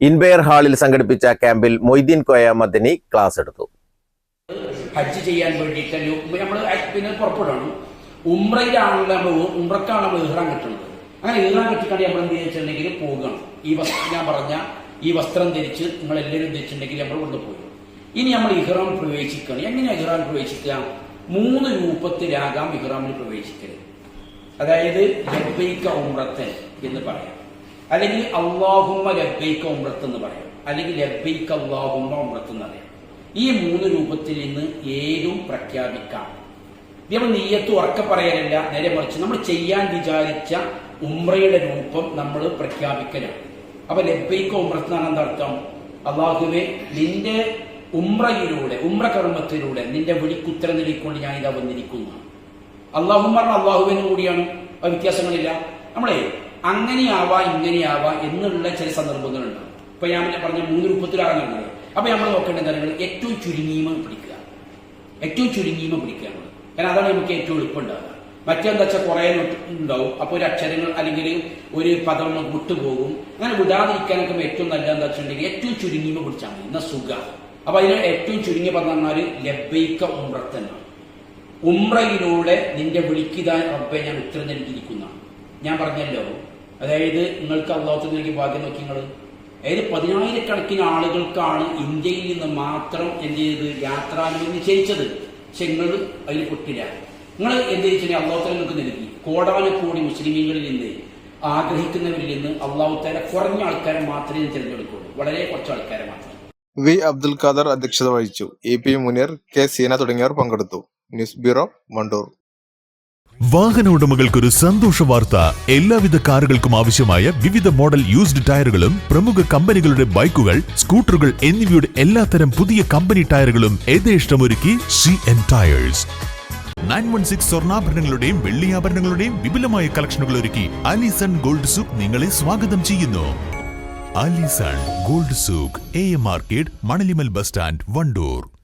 ഇൻബെയർ ഹാളിൽ സംഘടിപ്പിച്ച ക്യാമ്പിൽ മൊയ്തീൻ കോയ മദനി ക്ലാസ് എടുത്തു. ഹജ്ജ് ചെയ്യാൻ വേണ്ടിയിട്ട് നമ്മൾ പിന്നെ പുറപ്പെടണം ഉംറയിലാണല്ലോ നമ്മൾ ഉംറക്കാണ് നമ്മൾ ഇഹ്റാൻ കിട്ടുന്നത്. അങ്ങനെ ഇഹ്റാൻ കിട്ടിക്കാണ്ട് നമ്മൾ എന്ത് ചെയ്തിട്ടുണ്ടെങ്കിൽ പോകണം ഈ വസ്ത്രം ഞാൻ പറഞ്ഞ ഈ വസ്ത്രം ധരിച്ച് നിങ്ങൾ എല്ലാവരും ധരിച്ചിട്ടുണ്ടെങ്കിൽ നമ്മൾ കൊണ്ട് പോകും ഇനി നമ്മൾ ഇഹ്റാം പ്രവേശിക്കണം എങ്ങനെ ഇഹ്റാം പ്രവേശിക്കുക? മൂന്ന് രൂപത്തിലാകാം ഇഹ്റാമിൽ പ്രവേശിക്കരുത് അതായത് ലബ്ബൈക്ക ഉംറത്തൻ എന്ന് പറയാം. അല്ലെങ്കിൽ അള്ളാഹുമ്മ ലബ്ബൈക്ക ഉമ്രത്ത് എന്ന് പറയാം. അല്ലെങ്കിൽ ലബൈക്ക അള്ളാഹുമ്മ ഉമ്രത്ത് എന്ന് പറയാം. ഈ മൂന്ന് രൂപത്തിൽ നിന്ന് ഏതും പ്രഖ്യാപിക്കാം. നമ്മൾ നീയത്ത് ഉറക്കെ പറയാനല്ല നേരെ മറിച്ച് നമ്മൾ ചെയ്യാൻ വിചാരിച്ച ഉമ്രയുടെ രൂപം നമ്മൾ പ്രഖ്യാപിക്കലാണ്. അപ്പൊ ലബ്ബൈക്ക ഉമ്രത്ത് എന്നാണ് എന്താ അർത്ഥം? അള്ളാഹുവെ നിന്റെ ഉമ്രയിലൂടെ ഉമ്ര കർമ്മത്തിലൂടെ നിന്റെ വിളിക്കുത്തരം നൽകിക്കൊണ്ട് ഞാൻ ഇതാ വന്നിരിക്കുന്നു. അള്ളാഹു അള്ളാഹുവിനും കൂടിയാണ്. വ്യത്യാസങ്ങളില്ല. നമ്മളെ അങ്ങനെയാവാ ഇങ്ങനെയാവാ എന്നുള്ള ചില സന്ദർഭങ്ങളുണ്ട് ഇപ്പൊ ഞാൻ പറഞ്ഞ മൂന്ന് രൂപത്തിലാണ് രൂപത്തിലാകുന്നുണ്ട് അപ്പൊ നമ്മൾ നോക്കേണ്ട കാര്യങ്ങൾ ഏറ്റവും ചുരുങ്ങിയമ പിടിക്കുക. ഏറ്റവും ചുരുങ്ങിയമ പിടിക്കുക കാരണം അതാണ് നമുക്ക് ഏറ്റവും എളുപ്പം ഉണ്ടാവുക മറ്റെന്താ വെച്ചാൽ കുറെ ഉണ്ടാവും അപ്പൊ ഒരു അക്ഷരങ്ങൾ അല്ലെങ്കിൽ ഒരു പദം വിട്ടുപോകും. അങ്ങനെ വിടാതിരിക്കാനൊക്കെ ഏറ്റവും നല്ല എന്താ വെച്ചിട്ടുണ്ടെങ്കിൽ ഏറ്റവും ചുരുങ്ങിയമ പിടിച്ചാൽ മതി. എന്നാ സുഖ. അപ്പൊ അതിന് ഏറ്റവും ചുരുങ്ങിയ പദം പറഞ്ഞാൽ ലബൈക്ക ഉംറത്തന്നാണ് ഉമ്രയിലൂടെ നിന്റെ വിളിക്കിതാൻ റബ്ബെ ഞാൻ ഉത്തരം നൽകിയിരിക്കുന്ന ഞാൻ പറഞ്ഞല്ലോ അതായത് നിങ്ങൾക്ക് അള്ളാഹു നൽകി ഭാഗ്യം നോക്കി നിങ്ങൾ അതായത് പതിനായിരക്കണക്കിന് ആളുകൾക്കാണ് ഇന്ത്യയിൽ നിന്ന് മാത്രം എന്ത് ചെയ്തത് യാത്രാനുമതി നിശ്ചയിച്ചത് പക്ഷെ നിങ്ങൾ അതിൽ പൊട്ടില്ല. നിങ്ങൾ എന്ത് ചെയ്തിട്ടുണ്ടെങ്കിൽ അള്ളാഹു നിങ്ങൾക്ക് നൽകി. കോടാനക്കോടി മുസ്ലിമീങ്ങളിൽ നിന്ന് ആഗ്രഹിക്കുന്നവരിൽ നിന്ന് അള്ളാഹുത്താര കുറഞ്ഞ ആൾക്കാരെ മാത്രമേ തിരഞ്ഞെടുക്കുള്ളൂ. വളരെ കുറച്ച് ആൾക്കാരെ മാത്രം. വി അബ്ദുൽ ഖാദർ അധ്യക്ഷത വഹിച്ചു. A P Muneer K Seena തുടങ്ങിയവർ പങ്കെടുത്തു. ന്യൂസ് ബ്യൂറോ വണ്ടൂർ വാഹന ഉടമകൾക്കൊരു സന്തോഷ വാർത്ത. എല്ലാവിധ കാറുകൾക്കും ആവശ്യമായ വിവിധ മോഡൽ യൂസ്ഡ് ടയറുകളും പ്രമുഖ കമ്പനികളുടെ ബൈക്കുകൾ സ്കൂട്ടറുകൾ എന്നിവയുടെ എല്ലാത്തരം പുതിയ കമ്പനി ടയറുകളും യഥേഷ്ടമൊരുക്കി C N tyres nine one six സ്വർണാഭരണങ്ങളുടെയും വെള്ളിയാഭരണങ്ങളുടെയും വിപുലമായ കളക്ഷനുകൾ ഒരുക്കി അലിസൺ ഗോൾഡ് സൂക്ക് നിങ്ങളെ സ്വാഗതം ചെയ്യുന്നു. Alison gold souk A M market Manalimal bus stand Wandoor.